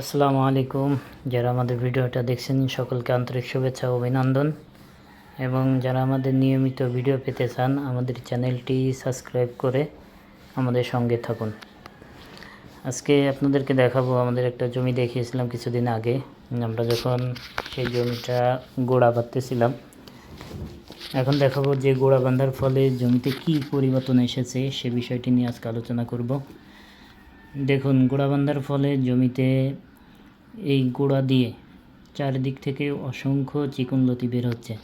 আসসালামু আলাইকুম। যারা আমাদের ভিডিওটা দেখছেন, সকলকে আন্তরিক শুভেচ্ছা অভিনন্দন। এবং যারা আমাদের নিয়মিত ভিডিও পেতে চান, আমাদের চ্যানেলটি সাবস্ক্রাইব করে আমাদের সঙ্গে থাকুন। আজকে আপনাদেরকে দেখাবো, আমাদের একটা জমি দেখিয়েছিলাম কিছুদিন আগে। আমরা যখন সেই জমিটা গোড়া বাঁধতেছিলাম, এখন দেখাবো যে গোড়া বাঁধার ফলে জমিতে কী পরিবর্তন এসেছে, সে বিষয়টি নিয়ে আজকে আলোচনা করব। দেখুন গোড়া বাঁধার ফলে জমিতে এই গোড়া দিয়ে চারিদিক থেকে অসংখ্য চিকন লতি বের হচ্ছে।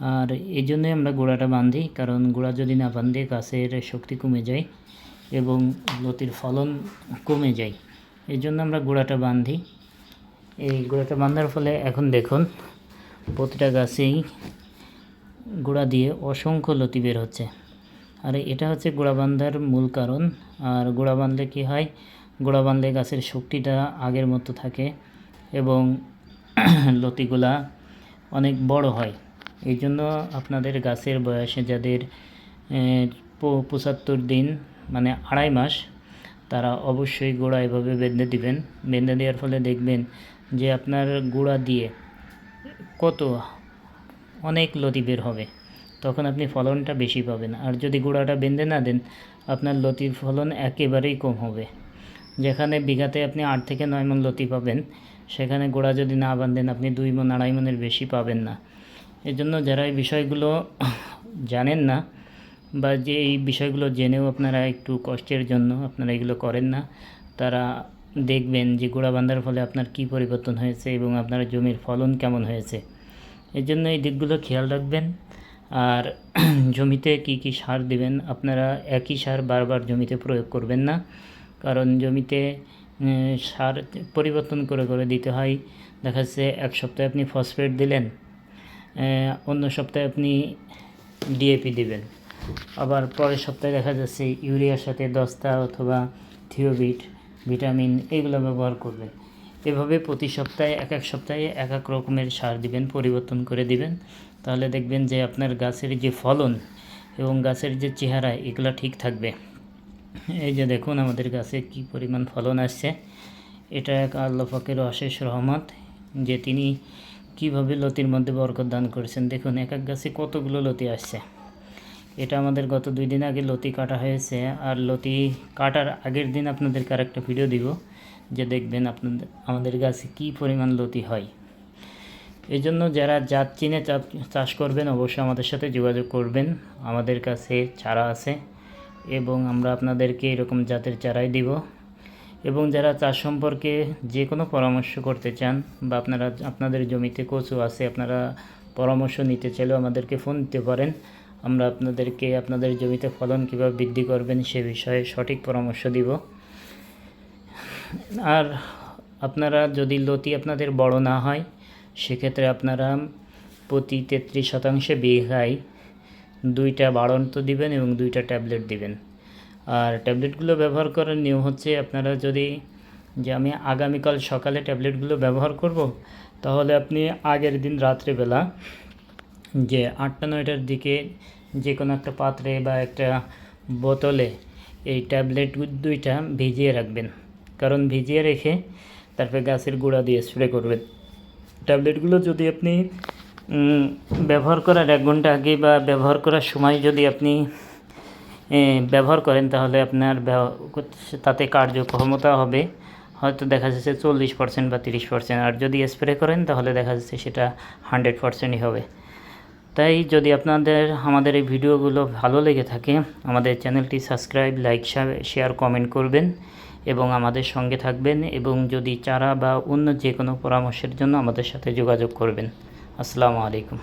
আর এই জন্যই আমরা গোড়াটা বাঁধি কারণ গোড়া যদি না বাঁধে গাছের শক্তি কমে যায় এবং লতির ফলন কমে যায়। এই জন্য আমরা গোড়াটা বাঁধি এই গোড়াটা বাঁধার ফলে এখন দেখুন, প্রতিটা গাছেই গোড়া দিয়ে অসংখ্য লতি বের হচ্ছে। আর এটা হচ্ছে গোড়া বাঁধার মূল কারণ। আর গোড়া বাঁধলে কী হয়? গোড়া বাঁধলে গাছের শক্তিটা আগের মতো থাকে এবং লতিগুলা অনেক বড় হয়। এই জন্য আপনাদের গাছের বয়সে যাদের পঁচাত্তর দিন মানে আড়াই মাস, তারা অবশ্যই গোড়া এভাবে বেঁধে দিবেন। বেঁধে দেওয়ার ফলে দেখবেন যে আপনার গোড়া দিয়ে কত অনেক লতি বের হবে। তখন আপনি ফলনটা বেশি পাবেন। আর যদি গোড়াটা বেঁধে না দেন, আপনার লতির ফলন একেবারেই কম হবে। যেখানে বিঘাতে আপনি আট থেকে নয় মন লতি পাবেন, সেখানে গোড়া যদি না বাঁধেন, আপনি দুই মন আড়াই মনের বেশি পাবেন না। এজন্য যারা এই বিষয়গুলো জানেন না, বা যে এই বিষয়গুলো জেনেও আপনারা একটু কষ্টের জন্য আপনারা এগুলো করেন না, তারা দেখবেন যে গোড়া বাঁধার ফলে আপনার কি পরিবর্তন হয়েছে এবং আপনার জমির ফলন কেমন হয়েছে। এর জন্য এই দিকগুলো খেয়াল রাখবেন। আর জমিতে কি কি সার দিবেন, আপনারা একই সার বারবার জমিতে প্রয়োগ করবেন না। কারণ জমিতে সার পরিবর্তন করে করে দিতে হয়। দেখা যাচ্ছে এক সপ্তাহে আপনি ফসফেট দিলেন অন্য সপ্তাহে আপনি ডিএপি দিবেন। আবার পরের সপ্তাহে দেখা যাচ্ছে ইউরিয়ার সাথে দস্তা অথবা থিওবিট, ভিটামিন এগুলো ব্যবহার করবেন। এভাবে প্রতি সপ্তাহে, এক এক সপ্তাহে এক এক রকমের সার দিবেন, পরিবর্তন করে দিবেন। তাহলে দেখবেন যে আপনার গাছের যে ফলন এবং গাছের যে চেহারা, এগুলো ঠিক থাকবে। এই যে দেখুন আমাদের গাছে কি পরিমাণ ফলন আসছে। এটা এক আল্লাহ পাকের অশেষ রহমত যে তিনি কীভাবে লতির মধ্যে বরকত দান করেছেন। দেখুন, এক এক গাছে কতগুলো লতি আসছে। এটা আমাদের গত দুই দিন আগে লতি কাটা হয়েছে। আর লতি কাটার আগের দিন আপনাদেরকে আরেকটা ভিডিও দিব যে দেখবেন আপনাদের, আমাদের গাছে কি পরিমাণ লতি হয়। এই জন্য যারা জাত চিনে চাষ করবেন, অবশ্যই আমাদের সাথে যোগাযোগ করবেন। আমাদের কাছে চারা আছে এবং আমরা আপনাদেরকে এরকম জাতের চারাই দিব। এবং যারা চাষ সম্পর্কে যে কোনো পরামর্শ করতে চান বা আপনারা আপনাদের জমিতে কচু আছে, আপনারা পরামর্শ নিতে চাইলেও আমাদেরকে ফোন দিতে পারেন। আমরা আপনাদেরকে আপনাদের জমিতে ফলন কীভাবে বৃদ্ধি করবেন সে বিষয়ে সঠিক পরামর্শ দিব। আর আপনারা যদি লতি আপনাদের বড় না হয় সেক্ষেত্রে আপনারা প্রতি তেত্রিশ শতাংশে বিঘায় দুইটা বাড়ন্ত দিবেন এবং দুইটা ট্যাবলেট দিবেন। আর ট্যাবলেটগুলো ব্যবহার করার নিয়ম হচ্ছে আপনারা যদি, যে আমি আগামীকাল সকালে ট্যাবলেটগুলো ব্যবহার করব, তাহলে আপনি আগের দিন রাত্রেবেলা যে আটটা নয়টার দিকে যে কোনো একটা পাত্রে বা একটা বোতলে এই ট্যাবলেট দুইটা ভিজিয়ে রাখবেন। কারণ ভিজিয়ে রেখে তারপরে গাছের গুঁড়া দিয়ে স্প্রে করবেন। ট্যাবলেটগুলো যদি আপনি ব্যবহার করার এক ঘণ্টা আগে বা ব্যবহার করার সময় যদি আপনি ব্যবহার করেন তাহলে আপনার তাতে কার্যক্ষমতা হবে। হয়তো দেখা যাচ্ছে চল্লিশ পার্সেন্ট বা তিরিশ পার্সেন্ট আর যদি স্প্রে করেন তাহলে দেখা যাচ্ছে সেটা হান্ড্রেড পার্সেন্টই হবে। তাই যদি আপনাদের, আমাদের এই ভিডিওগুলো ভালো লেগে থাকে, আমাদের চ্যানেলটি সাবস্ক্রাইব, লাইক শেয়ার কমেন্ট করবেন এবং আমাদের সঙ্গে থাকবেন এবং যদি চারা বা অন্য যে কোনো পরামর্শের জন্য আমাদের সাথে যোগাযোগ করবেন। আসসালামু আলাইকুম।